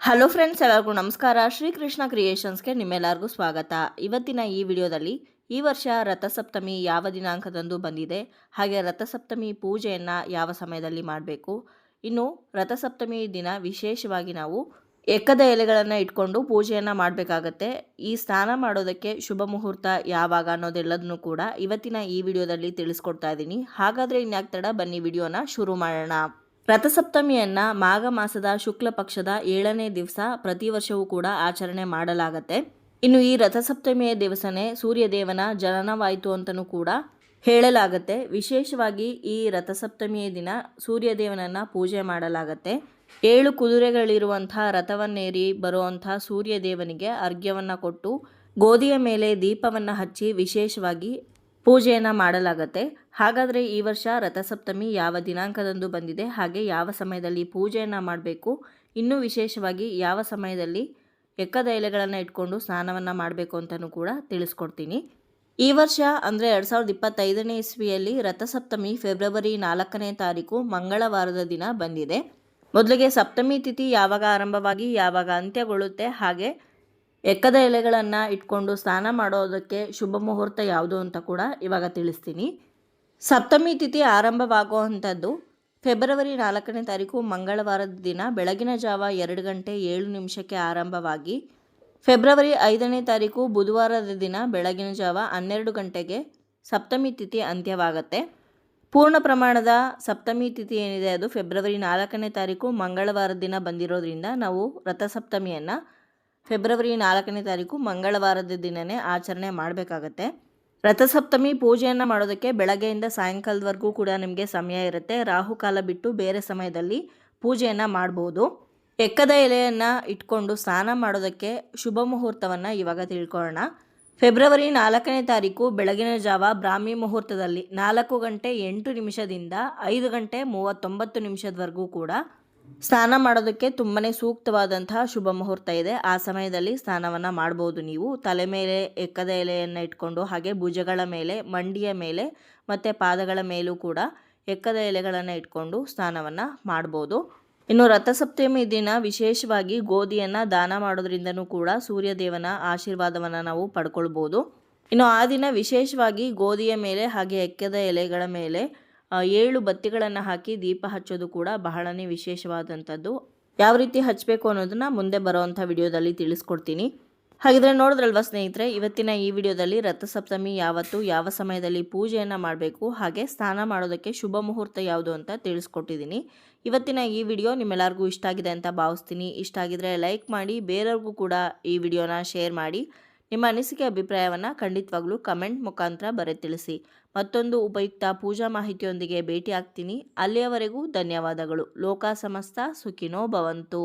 Hello friends, ಎಲ್ಲರಿಗೂ ನಮಸ್ಕಾರ. ಶ್ರೀಕೃಷ್ಣ ಕ್ರಿಯೇಷನ್ಸ್ಗೆ ನಿಮ್ಮೆಲ್ಲರಿಗೂ ಸ್ವಾಗತ. ಇವತ್ತಿನ ಈ ವಿಡಿಯೋದಲ್ಲಿ ಈ ವರ್ಷ ರಥಸಪ್ತಮಿ ಯಾವ ದಿನಾಂಕದಂದು ಬಂದಿದೆ, ಹಾಗೆ ರಥಸಪ್ತಮಿ ಪೂಜೆಯನ್ನು ಯಾವ ಸಮಯದಲ್ಲಿ ಮಾಡಬೇಕು, ಇನ್ನು ರಥಸಪ್ತಮಿ ದಿನ ವಿಶೇಷವಾಗಿ ನಾವು ಎಕ್ಕದ ಎಲೆಗಳನ್ನು ಇಟ್ಕೊಂಡು ಪೂಜೆಯನ್ನು ಮಾಡಬೇಕಾಗತ್ತೆ. ಈ ಸ್ನಾನ ಮಾಡೋದಕ್ಕೆ ಶುಭ ಮುಹೂರ್ತ ಯಾವಾಗ ಅನ್ನೋದೆಲ್ಲದನ್ನು ಕೂಡ ಇವತ್ತಿನ ಈ ವಿಡಿಯೋದಲ್ಲಿ ತಿಳಿಸ್ಕೊಡ್ತಾ ಇದ್ದೀನಿ. ಹಾಗಾದರೆ ಇನ್ಯಾಕ್ ತಡ ಬನ್ನಿ, ವಿಡಿಯೋನ ಶುರು ಮಾಡೋಣ. ರಥಸಪ್ತಮಿಯನ್ನ ಮಾಘ ಮಾಸದ ಶುಕ್ಲ ಪಕ್ಷದ ಏಳನೇ ದಿವಸ ಪ್ರತಿ ವರ್ಷವೂ ಕೂಡ ಆಚರಣೆ ಮಾಡಲಾಗತ್ತೆ. ಇನ್ನು ಈ ರಥಸಪ್ತಮಿಯ ದಿವಸನೇ ಸೂರ್ಯದೇವನ ಜನನವಾಯಿತು ಅಂತಲೂ ಕೂಡ ಹೇಳಲಾಗತ್ತೆ. ವಿಶೇಷವಾಗಿ ಈ ರಥಸಪ್ತಮಿಯ ದಿನ ಸೂರ್ಯದೇವನನ್ನು ಪೂಜೆ ಮಾಡಲಾಗತ್ತೆ. ಏಳು ಕುದುರೆಗಳಿರುವಂಥ ರಥವನ್ನೇರಿ ಬರುವಂಥ ಸೂರ್ಯದೇವನಿಗೆ ಅರ್ಘ್ಯವನ್ನು ಕೊಟ್ಟು ಗೋಧಿಯ ಮೇಲೆ ದೀಪವನ್ನು ಹಚ್ಚಿ ವಿಶೇಷವಾಗಿ ಪೂಜೆಯನ್ನು ಮಾಡಲಾಗತ್ತೆ. ಹಾಗಾದರೆ ಈ ವರ್ಷ ರಥಸಪ್ತಮಿ ಯಾವ ದಿನಾಂಕದಂದು ಬಂದಿದೆ, ಹಾಗೆ ಯಾವ ಸಮಯದಲ್ಲಿ ಪೂಜೆಯನ್ನು ಮಾಡಬೇಕು, ಇನ್ನೂ ವಿಶೇಷವಾಗಿ ಯಾವ ಸಮಯದಲ್ಲಿ ಎಕ್ಕದ ಎಲೆಗಳನ್ನು ಇಟ್ಕೊಂಡು ಸ್ನಾನವನ್ನು ಮಾಡಬೇಕು ಅಂತಲೂ ಕೂಡ ತಿಳಿಸ್ಕೊಡ್ತೀನಿ. ಈ ವರ್ಷ ಅಂದರೆ ಎರಡು ಸಾವಿರದ ಇಪ್ಪತ್ತೈದನೇ ಇಸ್ವಿಯಲ್ಲಿ ರಥಸಪ್ತಮಿ ಫೆಬ್ರವರಿ ನಾಲ್ಕನೇ ತಾರೀಕು ಮಂಗಳವಾರದ ದಿನ ಬಂದಿದೆ. ಮೊದಲಿಗೆ ಸಪ್ತಮಿ ತಿಥಿ ಯಾವಾಗ ಆರಂಭವಾಗಿ ಯಾವಾಗ ಅಂತ್ಯಗೊಳ್ಳುತ್ತೆ, ಹಾಗೆ ಎಕ್ಕದ ಎಲೆಗಳನ್ನು ಇಟ್ಕೊಂಡು ಸ್ನಾನ ಮಾಡೋದಕ್ಕೆ ಶುಭ ಮುಹೂರ್ತ ಯಾವುದು ಅಂತ ಕೂಡ ಇವಾಗ ತಿಳಿಸ್ತೀನಿ. ಸಪ್ತಮಿ ತಿಥಿ ಆರಂಭವಾಗುವಂಥದ್ದು. ಫೆಬ್ರವರಿ ನಾಲ್ಕನೇ ತಾರೀಕು ಮಂಗಳವಾರದ ದಿನ ಬೆಳಗಿನ ಜಾವ ಎರಡು ಗಂಟೆ ಏಳು ನಿಮಿಷಕ್ಕೆ ಆರಂಭವಾಗಿ. ಫೆಬ್ರವರಿ ಐದನೇ ತಾರೀಕು ಬುಧವಾರದ ದಿನ ಬೆಳಗಿನ ಜಾವ ಹನ್ನೆರಡು ಗಂಟೆಗೆ ಸಪ್ತಮಿ ತಿಥಿ ಅಂತ್ಯವಾಗುತ್ತೆ. ಪೂರ್ಣ ಪ್ರಮಾಣದ ಸಪ್ತಮಿ ತಿಥಿ ಏನಿದೆ ಅದು ಫೆಬ್ರವರಿ ನಾಲ್ಕನೇ ತಾರೀಕು ಮಂಗಳವಾರದ ದಿನ ಬಂದಿರೋದ್ರಿಂದ ನಾವು ರಥಸಪ್ತಮಿಯನ್ನು ಫೆಬ್ರವರಿ ನಾಲ್ಕನೇ ತಾರೀಕು ಮಂಗಳವಾರದ ದಿನನೇ ಆಚರಣೆ ಮಾಡಬೇಕಾಗತ್ತೆ. ರಥಸಪ್ತಮಿ ಪೂಜೆಯನ್ನು ಮಾಡೋದಕ್ಕೆ ಬೆಳಗ್ಗೆಯಿಂದ ಸಾಯಂಕಾಲದವರೆಗೂ ಕೂಡ ನಿಮಗೆ ಸಮಯ ಇರುತ್ತೆ. ರಾಹುಕಾಲ ಬಿಟ್ಟು ಬೇರೆ ಸಮಯದಲ್ಲಿ ಪೂಜೆಯನ್ನು ಮಾಡ್ಬೋದು. ಎಕ್ಕದ ಎಲೆಯನ್ನು ಇಟ್ಕೊಂಡು ಸ್ನಾನ ಮಾಡೋದಕ್ಕೆ ಶುಭ ಮುಹೂರ್ತವನ್ನು ಇವಾಗ ತಿಳ್ಕೊಳ್ಳೋಣ. ಫೆಬ್ರವರಿ ನಾಲ್ಕನೇ ತಾರೀಕು ಬೆಳಗಿನ ಜಾವ ಬ್ರಾಹ್ಮಿ ಮುಹೂರ್ತದಲ್ಲಿ ನಾಲ್ಕು ಗಂಟೆ ಎಂಟು ನಿಮಿಷದಿಂದ ಐದು ಗಂಟೆ ಮೂವತ್ತೊಂಬತ್ತು ನಿಮಿಷದವರೆಗೂ ಕೂಡ ಸ್ನಾನ ಮಾಡೋದಕ್ಕೆ ತುಂಬಾ ಸೂಕ್ತವಾದಂತಹ ಶುಭ ಮುಹೂರ್ತ ಇದೆ. ಆ ಸಮಯದಲ್ಲಿ ಸ್ನಾನವನ್ನು ಮಾಡ್ಬೋದು ನೀವು. ತಲೆ ಮೇಲೆ, ಎಕ್ಕದ ಎಲೆಯನ್ನು ಇಟ್ಕೊಂಡು, ಹಾಗೆ ಭುಜಗಳ ಮೇಲೆ, ಮಂಡಿಯ ಮೇಲೆ, ಮತ್ತು ಪಾದಗಳ ಮೇಲೂ ಕೂಡ ಎಕ್ಕದ ಎಲೆಗಳನ್ನು ಇಟ್ಕೊಂಡು ಸ್ನಾನವನ್ನು ಮಾಡ್ಬೋದು. ಇನ್ನು ರಥಸಪ್ತಮಿ ದಿನ ವಿಶೇಷವಾಗಿ ಗೋಧಿಯನ್ನು ದಾನ ಮಾಡೋದ್ರಿಂದನೂ ಕೂಡ ಸೂರ್ಯದೇವನ ಆಶೀರ್ವಾದವನ್ನು ನಾವು ಪಡ್ಕೊಳ್ಬೋದು. ಇನ್ನು ಆ ದಿನ ವಿಶೇಷವಾಗಿ ಗೋಧಿಯ ಮೇಲೆ, ಹಾಗೆ ಎಕ್ಕದ ಎಲೆಗಳ ಮೇಲೆ ಏಳು ಬತ್ತಿಗಳನ್ನು ಹಾಕಿ ದೀಪ ಹಚ್ಚೋದು ಕೂಡ ಬಹಳನೇ ವಿಶೇಷವಾದಂಥದ್ದು. ಯಾವ ರೀತಿ ಹಚ್ಚಬೇಕು ಅನ್ನೋದನ್ನು ಮುಂದೆ ಬರುವಂಥ ವಿಡಿಯೋದಲ್ಲಿ ತಿಳಿಸ್ಕೊಡ್ತೀನಿ. ಹಾಗಿದ್ರೆ ನೋಡಿದ್ರಲ್ವ ಸ್ನೇಹಿತರೆ, ಇವತ್ತಿನ ಈ ವಿಡಿಯೋದಲ್ಲಿ ರಥಸಪ್ತಮಿ ಯಾವತ್ತು, ಯಾವ ಸಮಯದಲ್ಲಿ ಪೂಜೆಯನ್ನು ಮಾಡಬೇಕು, ಹಾಗೆ ಸ್ನಾನ ಮಾಡೋದಕ್ಕೆ ಶುಭ ಮುಹೂರ್ತ ಯಾವುದು ಅಂತ ತಿಳಿಸ್ಕೊಟ್ಟಿದ್ದೀನಿ. ಇವತ್ತಿನ ಈ ವಿಡಿಯೋ ನಿಮ್ಮೆಲ್ಲರಿಗೂ ಇಷ್ಟ ಆಗಿದೆ ಅಂತ ಭಾವಿಸ್ತೀನಿ. ಇಷ್ಟ ಆಗಿದ್ರೆ ಲೈಕ್ ಮಾಡಿ, ಬೇರೆಯವ್ರಿಗೂ ಕೂಡ ಈ ವಿಡಿಯೋನ ಶೇರ್ ಮಾಡಿ. ನಿಮ್ಮ ಅನಿಸಿಕೆ ಅಭಿಪ್ರಾಯವನ್ನು ಖಂಡಿತವಾಗ್ಲೂ ಕಮೆಂಟ್ ಮುಖಾಂತರ ಬರೆ ತಿಳಿಸಿ ಮತ್ತೊಂದು ಉಪಯುಕ್ತ ಪೂಜಾ ಮಾಹಿತಿಯೊಂದಿಗೆ ಭೇಟಿ ಆಗ್ತೀನಿ ಅಲ್ಲಿಯವರೆಗೂ ಧನ್ಯವಾದಗಳು. ಲೋಕ ಸಮಸ್ತ, ಸುಖಿನೋ ಭವಂತು.